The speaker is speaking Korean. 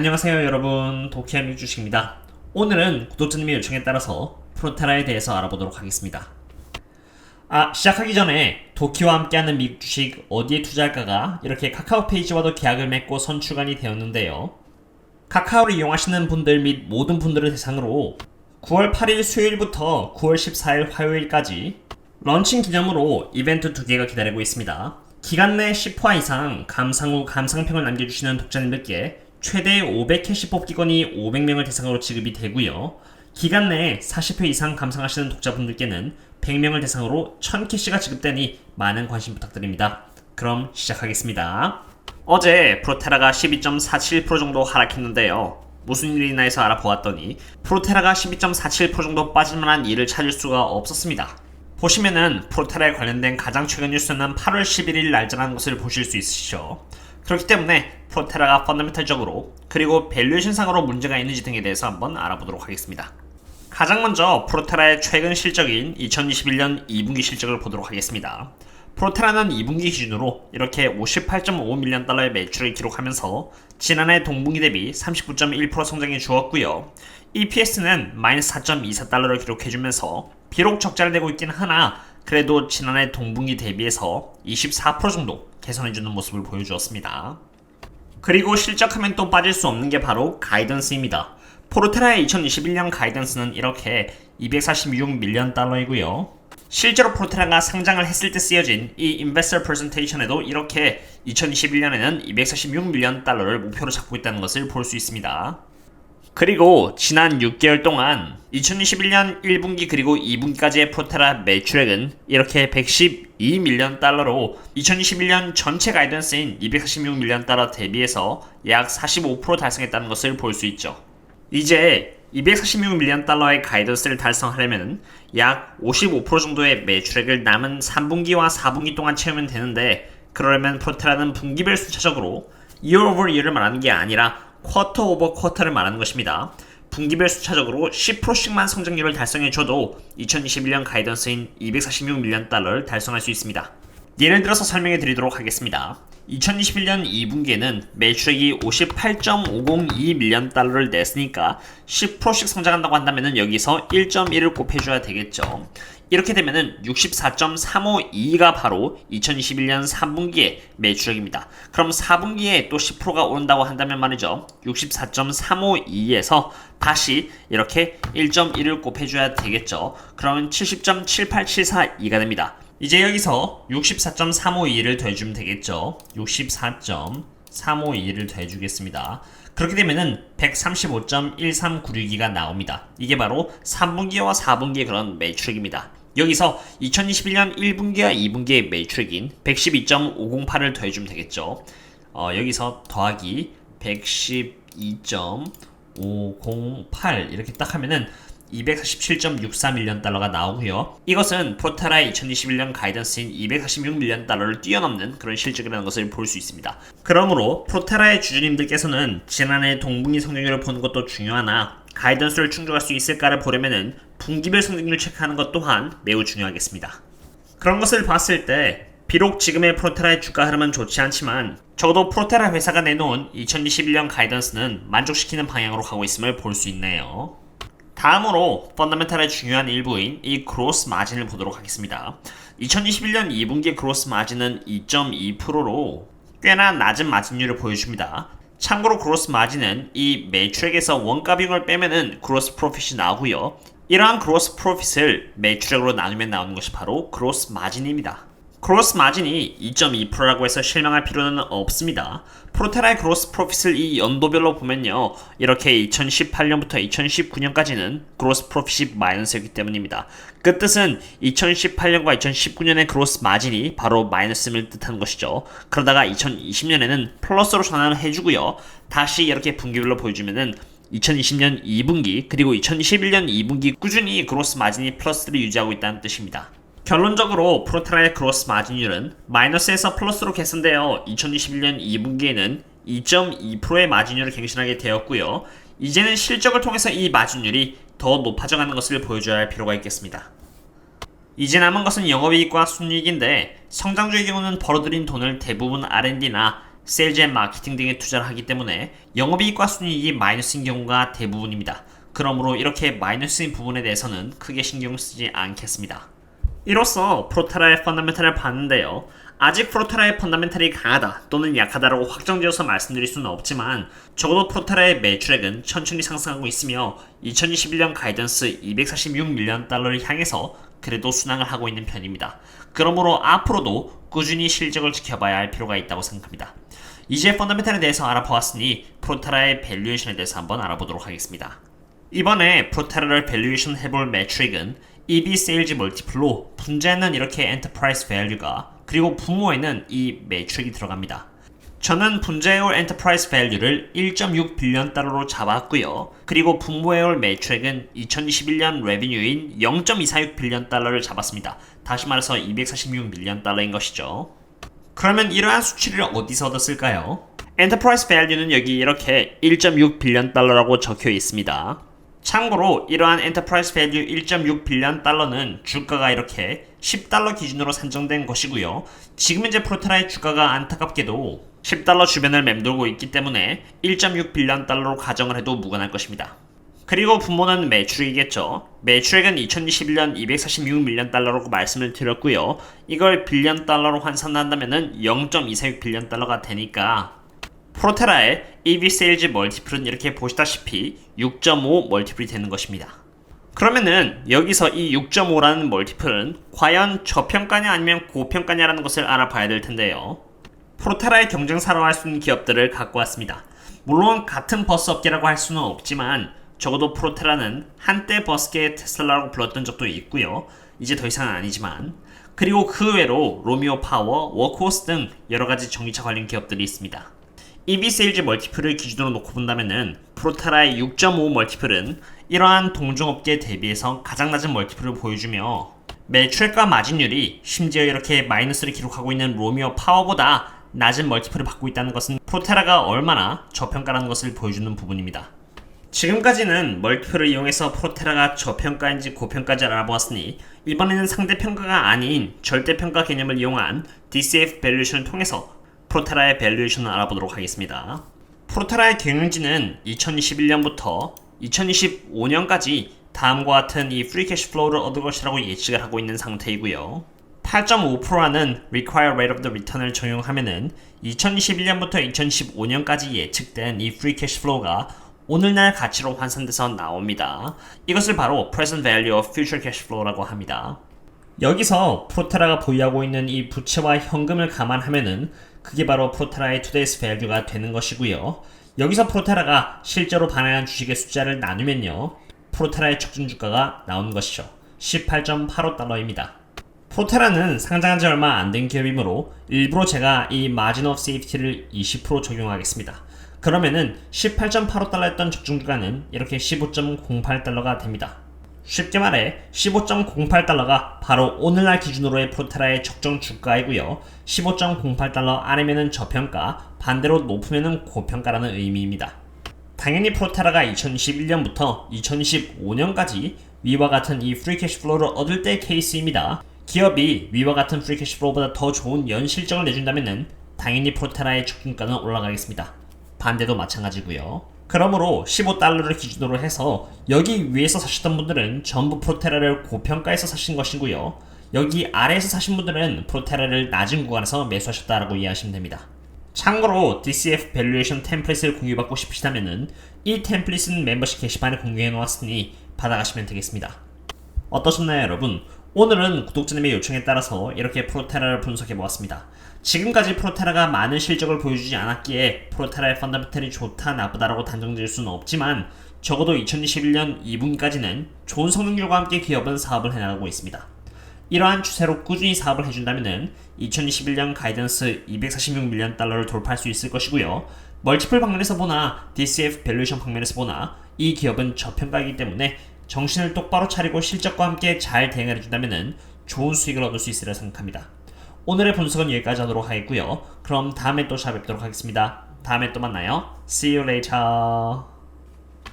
안녕하세요 여러분. 도키아미 주식입니다. 오늘은 구독자님의 요청에 따라서 프로테라에 대해서 알아보도록 하겠습니다. 아 시작하기 전에 도키와 함께하는 미국 주식 어디에 투자할까가 이렇게 카카오 페이지와도 계약을 맺고 선출관이 되었는데요. 카카오를 이용하시는 분들 및 모든 분들을 대상으로 9월 8일 수요일부터 9월 14일 화요일까지 런칭 기념으로 이벤트 두 개가 기다리고 있습니다. 기간 내 10화 이상 감상 후 감상평을 남겨주시는 독자님들께 최대 500캐시 뽑기권이 500명을 대상으로 지급이 되고요. 기간 내에 40회 이상 감상하시는 독자분들께는 100명을 대상으로 1000캐시가 지급되니 많은 관심 부탁드립니다. 그럼 시작하겠습니다. 어제 프로테라가 12.47% 정도 하락했는데요. 무슨 일이 나 해서 알아보았더니 프로테라가 12.47% 정도 빠질 만한 일을 찾을 수가 없었습니다. 보시면은 프로테라에 관련된 가장 최근 뉴스는 8월 11일 날짜라는 것을 보실 수 있으시죠. 그렇기 때문에 프로테라가 펀더멘탈적으로 그리고 밸류에이션 상으로 문제가 있는지 등에 대해서 한번 알아보도록 하겠습니다. 가장 먼저 프로테라의 최근 실적인 2021년 2분기 실적을 보도록 하겠습니다. 프로테라는 2분기 기준으로 이렇게 58.5밀리언 달러의 매출을 기록하면서 지난해 동분기 대비 39.1% 성장해 주었고요. EPS는 마이너스 4.24달러를 기록해주면서 비록 적자를 내고 있긴 하나 그래도 지난해 동분기 대비해서 24% 정도 개선해주는 모습을 보여주었습니다. 그리고 실적하면 또 빠질 수 없는 게 바로 가이던스입니다. 포르테라의 2021년 가이던스는 이렇게 246 밀리언 달러이고요. 실제로 포르테라가 상장을 했을 때 쓰여진 이 인베스터 프레젠테이션에도 이렇게 2021년에는 246 밀리언 달러를 목표로 잡고 있다는 것을 볼 수 있습니다. 그리고 지난 6개월 동안 2021년 1분기 그리고 2분기까지의 프로테라 매출액은 이렇게 112밀리언 달러로 2021년 전체 가이던스인 246밀리언 달러 대비해서 약 45% 달성했다는 것을 볼 수 있죠. 이제 246밀리언 달러의 가이던스를 달성하려면 약 55% 정도의 매출액을 남은 3분기와 4분기 동안 채우면 되는데 그러려면 프로테라는 분기별 수차적으로 year over year를 말하는 게 아니라 쿼터 오버 쿼터를 말하는 것입니다. 분기별 수차적으로 10%씩만 성장률을 달성해줘도 2021년 가이던스인 246밀리언 달러를 달성할 수 있습니다. 예를 들어서 설명해 드리도록 하겠습니다. 2021년 2분기에는 매출액이 58.502밀리언 달러를 냈으니까 10%씩 성장한다고 한다면 여기서 1.1을 곱해줘야 되겠죠. 이렇게 되면은 64.352가 바로 2021년 3분기의 매출액입니다. 그럼 4분기에 또 10%가 오른다고 한다면 말이죠. 64.352에서 다시 이렇게 1.1을 곱해줘야 되겠죠. 그러면 70.78742가 됩니다. 이제 여기서 64.352를 더해주면 되겠죠. 64.352를 더해주겠습니다. 그렇게 되면은 135.1396가 나옵니다. 이게 바로 3분기와 4분기의 그런 매출액입니다. 여기서 2021년 1분기와 2분기의 매출액인 112.508을 더해주면 되겠죠. 어, 여기서 더하기 112.508 이렇게 딱 하면은 247.64밀리언 달러가 나오고요. 이것은 프로테라의 2021년 가이던스인 246밀리언 달러를 뛰어넘는 그런 실적이라는 것을 볼 수 있습니다. 그러므로 프로테라의 주주님들께서는 지난해 동분기 성장률을 보는 것도 중요하나 가이던스를 충족할 수 있을까를 보려면은 분기별 성장률 체크하는 것 또한 매우 중요하겠습니다. 그런 것을 봤을 때 비록 지금의 프로테라의 주가 흐름은 좋지 않지만 적어도 프로테라 회사가 내놓은 2021년 가이던스는 만족시키는 방향으로 가고 있음을 볼 수 있네요. 다음으로 펀더멘탈의 중요한 일부인 이 그로스 마진을 보도록 하겠습니다. 2021년 2분기 그로스 마진은 2.2%로 꽤나 낮은 마진율을 보여줍니다. 참고로 그로스 마진은 이 매출액에서 원가 비용을 빼면은 그로스 프로핏이 나오고요. 이러한 그로스 프로핏을 매출액으로 나누면 나오는 것이 바로 그로스 마진입니다. 그로스 마진이 2.2%라고 해서 실망할 필요는 없습니다. 프로테라의 그로스 프로핏을 이 연도별로 보면요. 이렇게 2018년부터 2019년까지는 그로스 프로핏이 마이너스였기 때문입니다. 그 뜻은 2018년과 2019년의 그로스 마진이 바로 마이너스임을 뜻하는 것이죠. 그러다가 2020년에는 플러스로 전환을 해주고요. 다시 이렇게 분기별로 보여주면은 2020년 2분기 그리고 2021년 2분기 꾸준히 그로스 마진이 플러스를 유지하고 있다는 뜻입니다. 결론적으로 프로테라의 그로스 마진율은 마이너스에서 플러스로 개선되어 2021년 2분기에는 2.2%의 마진율을 갱신하게 되었고요. 이제는 실적을 통해서 이 마진율이 더 높아져가는 것을 보여줘야 할 필요가 있겠습니다. 이제 남은 것은 영업이익과 순이익인데 성장주의 경우는 벌어들인 돈을 대부분 R&D나 세일즈 앤 마케팅 등에 투자를 하기 때문에 영업이익과 순이익이 마이너스인 경우가 대부분입니다. 그러므로 이렇게 마이너스인 부분에 대해서는 크게 신경 쓰지 않겠습니다. 이로써 프로테라의 펀더멘탈을 봤는데요. 아직 프로테라의 펀더멘탈이 강하다 또는 약하다라고 확정지어서 말씀드릴 수는 없지만 적어도 프로테라의 매출액은 천천히 상승하고 있으며 2021년 가이던스 246밀리언 달러를 향해서 그래도 순항을 하고 있는 편입니다. 그러므로 앞으로도 꾸준히 실적을 지켜봐야 할 필요가 있다고 생각합니다. 이제 펀더멘탈에 대해서 알아보았으니 프로테라의 밸류에이션에 대해서 한번 알아보도록 하겠습니다. 이번에 프로테라를 밸류에이션 해볼 매트릭은 EV 세일즈 멀티플로 분자에는 이렇게 엔터프라이즈 밸류가 그리고 부모에는 이 매트릭이 들어갑니다. 저는 분자에 올 엔터프라이즈 밸류를 1.6 빌리언 달러로 잡았고요. 그리고 분모에 올 매출액은 2021년 레비뉴인 0.246 빌리언 달러를 잡았습니다. 다시 말해서 246 밀리언 달러인 것이죠. 그러면 이러한 수치를 어디서 얻었을까요? 엔터프라이즈 밸류는 여기 이렇게 1.6 빌리언 달러라고 적혀 있습니다. 참고로 이러한 엔터프라이즈 밸류 1.6 빌리언 달러는 주가가 이렇게 10달러 기준으로 산정된 것이고요. 지금 현재 프로테라의 주가가 안타깝게도 10달러 주변을 맴돌고 있기 때문에 1.6 빌리언 달러로 가정을 해도 무관할 것입니다. 그리고 분모는 매출이겠죠. 매출액은 2021년 246밀리언 달러라고 말씀을 드렸고요. 이걸 빌리언 달러로 환산한다면 0.246 빌리언 달러가 되니까 프로테라의 EV 세일즈 멀티플은 이렇게 보시다시피 6.5 멀티플이 되는 것입니다. 그러면은 여기서 이 6.5라는 멀티플은 과연 저평가냐 아니면 고평가냐라는 것을 알아봐야 될 텐데요. 프로테라의 경쟁사로 할 수 있는 기업들을 갖고 왔습니다. 물론 같은 버스 업계라고 할 수는 없지만 적어도 프로테라는 한때 버스계의 테슬라라고 불렀던 적도 있고요. 이제 더 이상은 아니지만 그리고 그 외로 로미오 파워, 워크호스 등 여러 가지 전기차 관련 기업들이 있습니다. EV 세일즈 멀티플을 기준으로 놓고 본다면은 프로테라의 6.5 멀티플은 이러한 동종업계 대비해서 가장 낮은 멀티플을 보여주며 매출과 마진율이 심지어 이렇게 마이너스를 기록하고 있는 로미오 파워보다 낮은 멀티플을 받고 있다는 것은 프로테라가 얼마나 저평가라는 것을 보여주는 부분입니다. 지금까지는 멀티플을 이용해서 프로테라가 저평가인지 고평가인지 알아보았으니 이번에는 상대평가가 아닌 절대평가 개념을 이용한 DCF 밸류에이션을 통해서 프로테라의 밸류에이션을 알아보도록 하겠습니다. 프로테라의 경영진은 2021년부터 2025년까지 다음과 같은 이 프리 캐시 플로우를 얻을 것이라고 예측을 하고 있는 상태이고요. 8.5%라는 require rate of the return을 적용하면은 2021년부터 2015년까지 예측된 이 free cash flow가 오늘날 가치로 환산돼서 나옵니다. 이것을 바로 present value of future cash flow라고 합니다. 여기서 프로테라가 보유하고 있는 이 부채와 현금을 감안하면은 그게 바로 프로테라의 today's value가 되는 것이고요. 여기서 프로테라가 실제로 반환한 주식의 숫자를 나누면요. 프로테라의 적정 주가가 나오는 것이죠. 18.85달러입니다. 프로테라는 상장한 지 얼마 안 된 기업이므로 일부러 제가 이 마진 오브 세이프티를 20% 적용하겠습니다. 그러면은 18.85달러였던 적중주가는 이렇게 15.08달러가 됩니다. 쉽게 말해 15.08달러가 바로 오늘날 기준으로의 프로테라의 적정 주가이고요. 15.08달러 아래면은 저평가, 반대로 높으면은 고평가라는 의미입니다. 당연히 프로테라가 2021년부터 2015년까지 위와 같은 이 프리 캐시 플로우를 얻을 때 케이스입니다. 기업이 위와 같은 프리 캐시 플로우보다 더 좋은 연 실적을 내준다면 당연히 프로테라의 적중가는 올라가겠습니다. 반대도 마찬가지고요. 그러므로 15달러를 기준으로 해서 여기 위에서 사셨던 분들은 전부 프로테라를 고평가에서 사신 것이고요. 여기 아래에서 사신 분들은 프로테라를 낮은 구간에서 매수하셨다라고 이해하시면 됩니다. 참고로 DCF 밸류에이션 템플릿을 공유받고 싶으시다면 이 템플릿은 멤버십 게시판에 공유해 놓았으니 받아가시면 되겠습니다. 어떠셨나요 여러분? 오늘은 구독자님의 요청에 따라서 이렇게 프로테라를 분석해 보았습니다. 지금까지 프로테라가 많은 실적을 보여주지 않았기에 프로테라의 펀더멘털이 좋다 나쁘다라고 단정 지을 수는 없지만 적어도 2021년 2분까지는 좋은 성능률과 함께 기업은 사업을 해나가고 있습니다. 이러한 추세로 꾸준히 사업을 해준다면 2021년 가이던스 246밀리언 달러를 돌파할 수 있을 것이고요. 멀티플 방면에서 보나 DCF 밸류에이션 방면에서 보나 이 기업은 저평가이기 때문에 정신을 똑바로 차리고 실적과 함께 잘 대응을 해준다면 좋은 수익을 얻을 수 있으리라 생각합니다. 오늘의 분석은 여기까지 하도록 하겠고요. 그럼 다음에 또 찾아뵙도록 하겠습니다. 다음에 또 만나요. See you later.